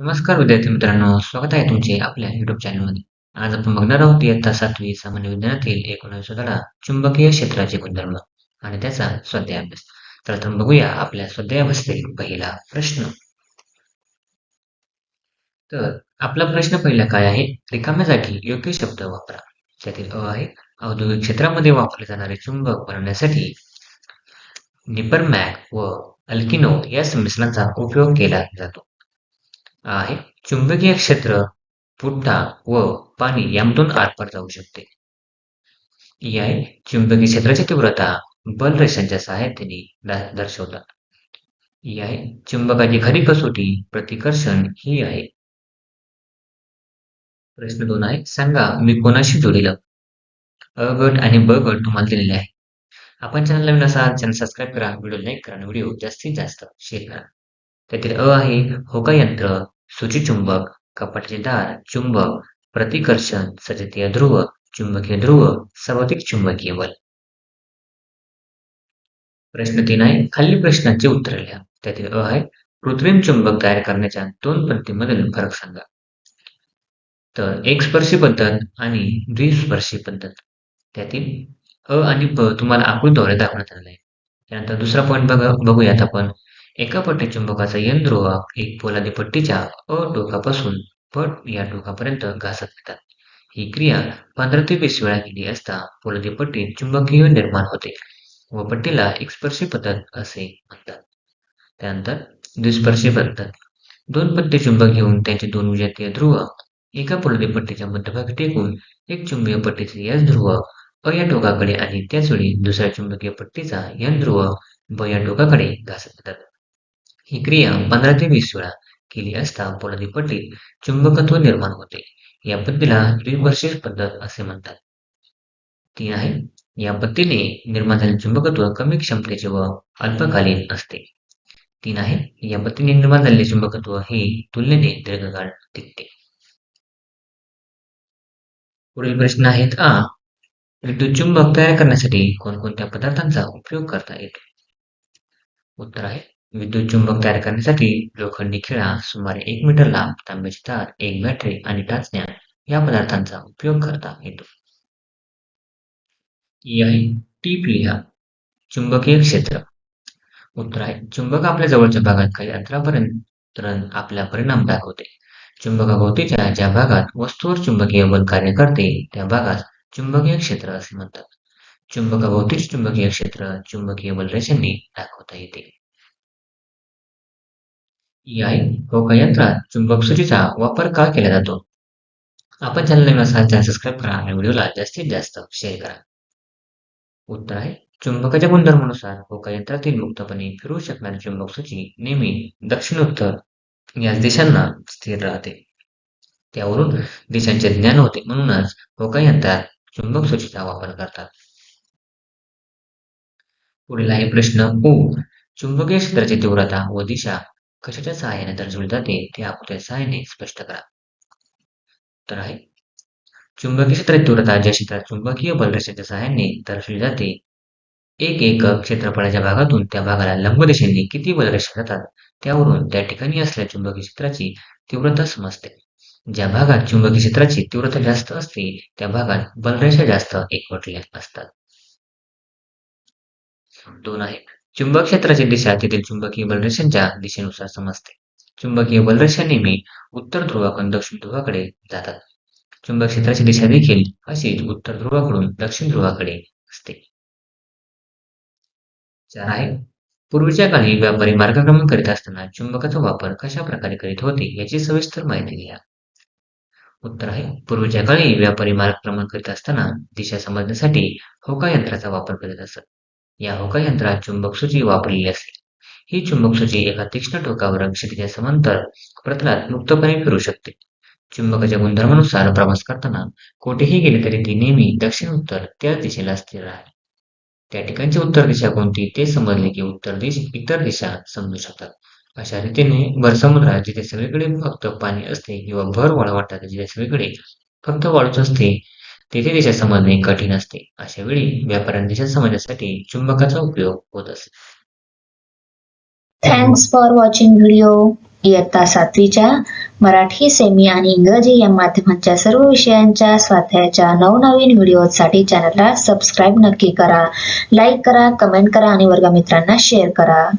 नमस्कार विद्यार्थी मित्रांनो स्वागत आहे तुमचे आपल्या युट्यूब चॅनलमध्ये आज आपण बघणार आहोत इयत्ता सातवी सामान्य विज्ञानातील एकोणीसवा धडा चुंबकीय क्षेत्राचे गुणधर्म आणि त्याचा स्वाध्याय अभ्यास तर आपण बघूया आपल्या स्वाध्यायाभ्यासातील पहिला प्रश्न. तर आपला प्रश्न पहिला काय आहे? रिकाम्या जागी योग्य शब्द वापरा. त्यातील अ आहे औद्योगिक क्षेत्रामध्ये वापरले जाणारे चुंबक बनवण्यासाठी निपरमॅक व अल्किनो या संमिश्रणाचा उपयोग केला जातो. आहे. चुंबकीय क्षेत्र पुठ्ठा व पाणी यामधून आरपार जाऊ शकते. ई आहे चुंबकीय क्षेत्राची तीव्रता बल रेषांच्या सहाय्याने दर्शवतात. ई आहे चुंबकाची खरी कसोटी प्रतिकर्षण ही आहे. प्रश्न दोन आहे. सांगा मी कोणाशी जोडिलं? अ गट आणि ब गट तुम्हाला दिलेले आहे. आपण चॅनल नवीन असाल चॅनल सबस्क्राईब करा. व्हिडिओ लाईक करा आणि व्हिडिओ जास्तीत जास्त शेअर करा. त्यातील अ आहे होका यंत्र सूची चुंबक कपाटाचे दार चुंबक प्रतिकर्षण सजतीय ध्रुव चुंबकीय ध्रुव सर्वाधिक चुंबकीय बल. प्रश्न तीन आहे. खालील प्रश्नांची उत्तर लिहा. त्यातील अ आहे कृत्रिम चुंबक तयार करण्याच्या दोन पद्धतीमधील फरक सांगा. तर एक स्पर्शी पद्धत आणि द्विस्पर्शी पद्धत. त्यातील अ आणि प तुम्हाला आकृतीद्वारे दाखवण्यात आलं आहे. त्यानंतर दुसरा पॉईंट बघा बघूयात आपण. एका पट्टी चुंबकाचा यन ध्रुव एक पोलादी पट्टीच्या अ टोकापासून पट या टोकापर्यंत घासत येतात. ही क्रिया पंधरा ते वीस वेळा केली असता पोलादी पट्टीत चुंबकीय निर्माण होते व पट्टीला एक स्पर्शी पद्धत असे म्हणतात. त्यानंतर द्विस्पर्शी पद्धत दोन पट्टे चुंबक घेऊन त्यांचे दोन विजातीय ध्रुव एका पोलादी पट्टीच्या मध्यभागी टेकून एक चुंबकीय पट्टीचे याच ध्रुव अ या टोकाकडे आणि त्याच वेळी दुसऱ्या चुंबकीय पट्टीचा यन ध्रुव ब या टोकाकडे घासत जातात ही क्रिया पंधरा ते वीस वेळा केली असता पोलादी पट्टीत चुंबकत्व निर्माण होते. या पद्धतीला द्विवर्षीय पद्धत असे म्हणतात. तीन आहे या पद्धतीने निर्माण झालेले चुंबकत्व कमी क्षमतेचे व अल्पकालीन असते. तीन आहे या पद्धतीने निर्माण झालेले चुंबकत्व हे तुलनेने दीर्घकाळ टिकते. पुढील प्रश्न आहेत आ विद्युत चुंबक तयार करण्यासाठी कोणकोणत्या पदार्थांचा उपयोग करता येतो? उत्तर आहे विद्युत चुंबक तयार करण्यासाठी लोखंडी खिळा सुमारे एक मीटर लांब तांब्याची तार एक बॅटरी आणि टाचण्या या पदार्थांचा उपयोग करता येतो. आहे टीप लिहा. चुंबकीय क्षेत्र. उत्तर आहे. चुंबक आपल्या जवळच्या भागात काही अंतरापर्यंत आपला परिणाम दाखवते. चुंबकाभोवतीच्या ज्या भागात वस्तूवर चुंबकीय बल कार्य करते त्या भागास चुंबकीय क्षेत्र असे म्हणतात. चुंबकाभोवतीचे चुंबकीय क्षेत्र चुंबकीय बल रेषांनी दाखवता येते. या होकयंत्रात चुंबक सूचीचा वापर का केला जातो? आपण चॅनल नवीन असाल चॅनल सबस्क्राईब करा आणि व्हिडिओला जास्तीत जास्त शेअर करा. उत्तर आहे चुंबकाच्या गुणधर्मानुसार होकयंत्रातील मुक्तपणे फिरू शकणारी चुंबक सूची नेहमी दक्षिणोत्तर याच दिशांना स्थिर राहते. त्यावरून दिशांचे ज्ञान होते म्हणूनच होकयंत्रात चुंबकसूचीचा चुंबक सूचीचा वापर करतात. पुढील आहे प्रश्न उ. चुंबकीय क्षेत्राची तीव्रता व दिशा कशाच्या सहाय्याने दर्शवली जाते ते आकृत्या सहाय्याने स्पष्ट करा. तर आहे. चुंबकीय क्षेत्रात तीव्रता ज्या क्षेत्रात चुंबकीय बलरेषेच्या सहाय्याने दर्शवली जाते एक एकक क्षेत्रफळाच्या भागातून त्या भागाला लंब दिशेने किती बलरेषा जातात त्यावरून त्या ठिकाणी असलेल्या चुंबकीय क्षेत्राची तीव्रता समजते. ज्या भागात चुंबकीय क्षेत्राची तीव्रता जास्त असते त्या भागात बलरेषा जास्त एकवटल्या असतात. दोन आहेत चुंबक क्षेत्राची दिशा तेथील चुंबकीय बलरेषांच्या दिशेनुसार समजते. चुंबकीय बलरेषा नेहमी उत्तर ध्रुवाकडून दक्षिण ध्रुवाकडे जातात. चुंबक क्षेत्राची दिशा देखील अशीच उत्तर ध्रुवाकडून दक्षिण ध्रुवाकडे असते. चार आहे. पूर्वीच्या काळी व्यापारी मार्गक्रमण करीत असताना चुंबकाचा वापर कशा प्रकारे करीत होते याची सविस्तर माहिती घ्या. उत्तर आहे. पूर्वीच्या काळी व्यापारी मार्गक्रमण करीत असताना दिशा समजण्यासाठी होका यंत्राचा वापर करीत असत. या होका चुंबक सूची वापरलेली असते. ही चुंबक सूची एका तीक्ष्ण टोकावर क्षितिजा समांतर प्रतलात मुक्तपणे फिरू शकते. चुंबकाच्या गुणधर्मानुसार प्रवास करताना कोठेही गेले तरी ती नेहमी दक्षिण उत्तर त्याच दिशेला स्थिर राहील. त्या ठिकाणची उत्तर दिशा कोणती ते समजले की उत्तर दिश इतर दिशा समजू शकतात. अशा रीतीने भर समुद्रात जिथे सगळीकडे फक्त पाणी असते किंवा भर वाळवंटात जिथे सगळीकडे फक्त वाळूच असते तेथे दिशा समजणे कठीण असते. अशा वेळी व्यापाऱ्यांना दिशा समजण्यासाठी चुंबकाचा उपयोग होत असे. थँक्स फॉर वॉचिंग व्हिडिओ इयत्ता सातवीच्या मराठी सेमी आणि इंग्रजी या माध्यमांच्या सर्व विषयांच्या स्वाध्यायाच्या नवनवीन व्हिडिओसाठी चॅनलला सबस्क्राईब नक्की करा. लाईक करा कमेंट करा आणि वर्गमित्रांना शेअर करा.